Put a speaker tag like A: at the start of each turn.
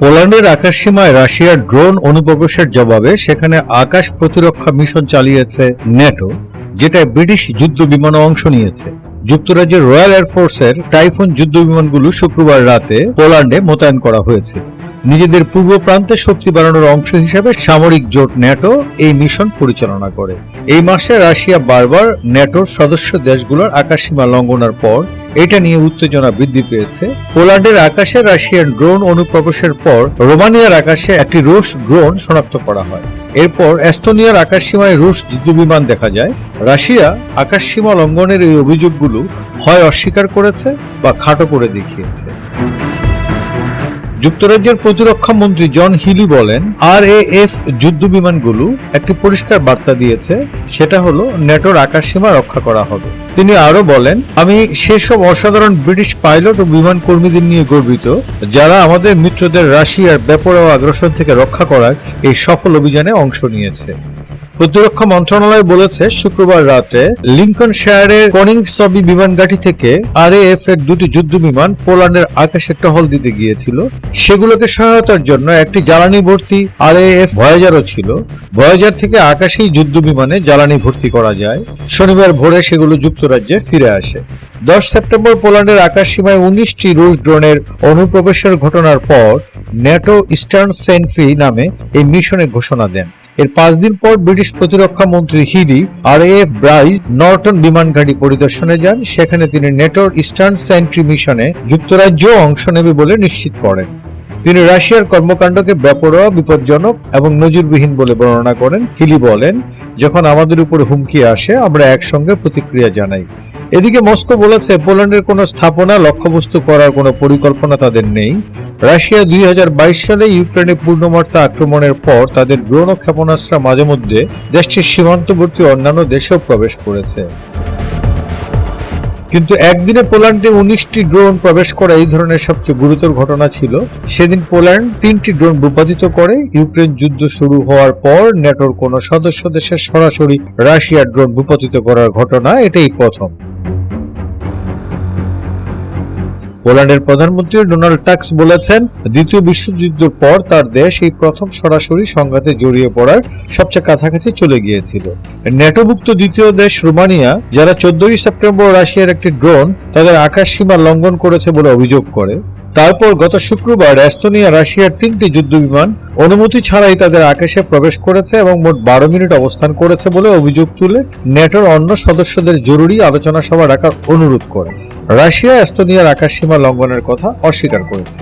A: পোল্যান্ডের আকাশসীমায় রাশিয়ার ড্রোন অনুপ্রবেশের জবাবে সেখানে আকাশ প্রতিরক্ষা মিশন চালিয়েছে ন্যাটো যেটা ব্রিটিশ যুদ্ধ বিমানও অংশ নিয়েছে। যুক্তরাজ্যের রয়্যাল এয়ারফোর্সের টাইফুন যুদ্ধ বিমানগুলো শুক্রবার রাতে পোল্যান্ডে মোতায়েন করা হয়েছে। নিজেদের পূর্ব প্রান্তে শক্তি বাড়ানোর অংশ হিসেবে সামরিক জোট ন্যাটো এই মিশন পরিচালনা করে। এই মাসে রাশিয়া বারবার ন্যাটোর সদস্য দেশগুলোর আকাশসীমা লঙ্ঘনের পর এটা নিয়ে উত্তেজনা বৃদ্ধি পেয়েছে। পোল্যান্ডের আকাশে রাশিয়ান ড্রোন অনুপ্রবেশের পর রোমানিয়ার আকাশে একটি রুশ ড্রোন শনাক্ত করা হয়। এরপর এস্তোনিয়ার আকাশসীমায় রুশ যুদ্ধবিমান দেখা যায়। রাশিয়া আকাশসীমা লঙ্ঘনের এই অভিযোগগুলো হয় অস্বীকার করেছে বা খাটো করে দেখিয়েছে। যুক্তরাজ্যের প্রতিরক্ষা মন্ত্রী জন হিলি বলেন, আর এফ যুদ্ধ বিমানগুলো একটি পরিষ্কার বার্তা দিয়েছে, সেটা হলো নেটোর আকাশসীমা রক্ষা করা হবে। তিনি আরও বলেন, আমি সেসব অসাধারণ ব্রিটিশ পাইলট ও বিমান কর্মীদের নিয়ে গর্বিত, যারা আমাদের মিত্রদের রাশিয়ার বেপরোয়া আগ্রাসন থেকে রক্ষা করার এই সফল অভিযানে অংশ নিয়েছে। প্রতিরক্ষা মন্ত্রণালয় বলেছে শুক্রবার রাতে লিঙ্কন শেয়ারের কনিংসবি বিমান ঘাঁটি থেকে আরএএফ এর দুটি যুদ্ধ বিমান পোল্যান্ডের আকাশে টহল দিতে গিয়েছিল। সেগুলোকে সহায়তার জন্য একটি জ্বালানি ভর্তি আরএএফ ভয়েজারও ছিল। ভয়েজার থেকে আকাশেই যুদ্ধ বিমানে জ্বালানি ভর্তি করা যায়। শনিবার ভোরে সেগুলো যুক্তরাজ্যে ফিরে আসে। দশ সেপ্টেম্বর পোল্যান্ডের আকাশ সীমায় উনিশটি রুশ ড্রোনের অনুপ্রবেশের ঘটনার পর ন্যাটো ইস্টার্ন সেন্ট্রি নামে এই মিশনে ঘোষণা দেন। এর পাঁচ দিন পর ব্রিটিশ প্রতিরক্ষা মন্ত্রী হিডি আর এ ব্রাইজ নর্টন বিমান ঘাঁটি পরিদর্শনে যান। সেখানে তিনি নেটোর ইস্টার্ন সেন্ট্রি মিশনে যুক্তরাজ্য অংশ নেবে বলে নিশ্চিত করেন। তিনি রাশিয়ার কর্মকাণ্ডকে বেপরোয়া বিপজ্জনক এবং নজিরবিহীন বলে বর্ণনা করেন। হিলি বলেন, যখন আমাদের উপর হুমকি আসে, আমরা একসঙ্গে প্রতিক্রিয়া জানাই। এদিকে মস্কো বলেছে পোল্যান্ডের কোনো স্থাপনা, লক্ষ্যবস্তু করার কোনো পরিকল্পনা তাদের নেই। রাশিয়া দুই হাজার বাইশ সালে ইউক্রেনে পূর্ণমাত্রা আক্রমণের পর তাদের ড্রোন ও ক্ষেপণাস্ত্র মাঝে মধ্যে দেশটির সীমান্তবর্তী অন্যান্য দেশেও প্রবেশ করেছে। কিন্তু একদিনে পোল্যান্ডে উনিশটি ড্রোন প্রবেশ করা এই ধরনের সবচেয়ে গুরুতর ঘটনা ছিল। সেদিন পোল্যান্ড তিনটি ড্রোন ভূপাতিত করে ইউক্রেন যুদ্ধ শুরু হওয়ার পর নেটোর কোন সদস্য দেশের সরাসরি রাশিয়ার ড্রোন ভূপাতিত করার ঘটনা এটাই প্রথম। পোল্যান্ডের প্রধানমন্ত্রী ডোনাল্ড টাক্স বলেছেন, দ্বিতীয় বিশ্বযুদ্ধের পর তার দেশ এই প্রথম সরাসরি সংঘাতে জড়িয়ে পড়ার সবচেয়ে কাছাকাছি চলে গিয়েছিল। নেটোভুক্ত দ্বিতীয় দেশ রোমানিয়া, যারা চোদ্দই সেপ্টেম্বর রাশিয়ার একটি ড্রোন তাদের আকাশ সীমা লঙ্ঘন করেছে বলে অভিযোগ করে। তারপর গত শুক্রবার এস্তোনিয়া, রাশিয়ার তিনটি যুদ্ধবিমান অনুমতি ছাড়াই তাদের আকাশে প্রবেশ করেছে এবং মোট বারো মিনিট অবস্থান করেছে বলে অভিযোগ তুলে নেটোর অন্য সদস্যদের জরুরি আলোচনা সভা রাখার অনুরোধ করে। রাশিয়া, এস্তোনিয়ার আকাশসীমা লঙ্ঘনের কথা অস্বীকার করেছে।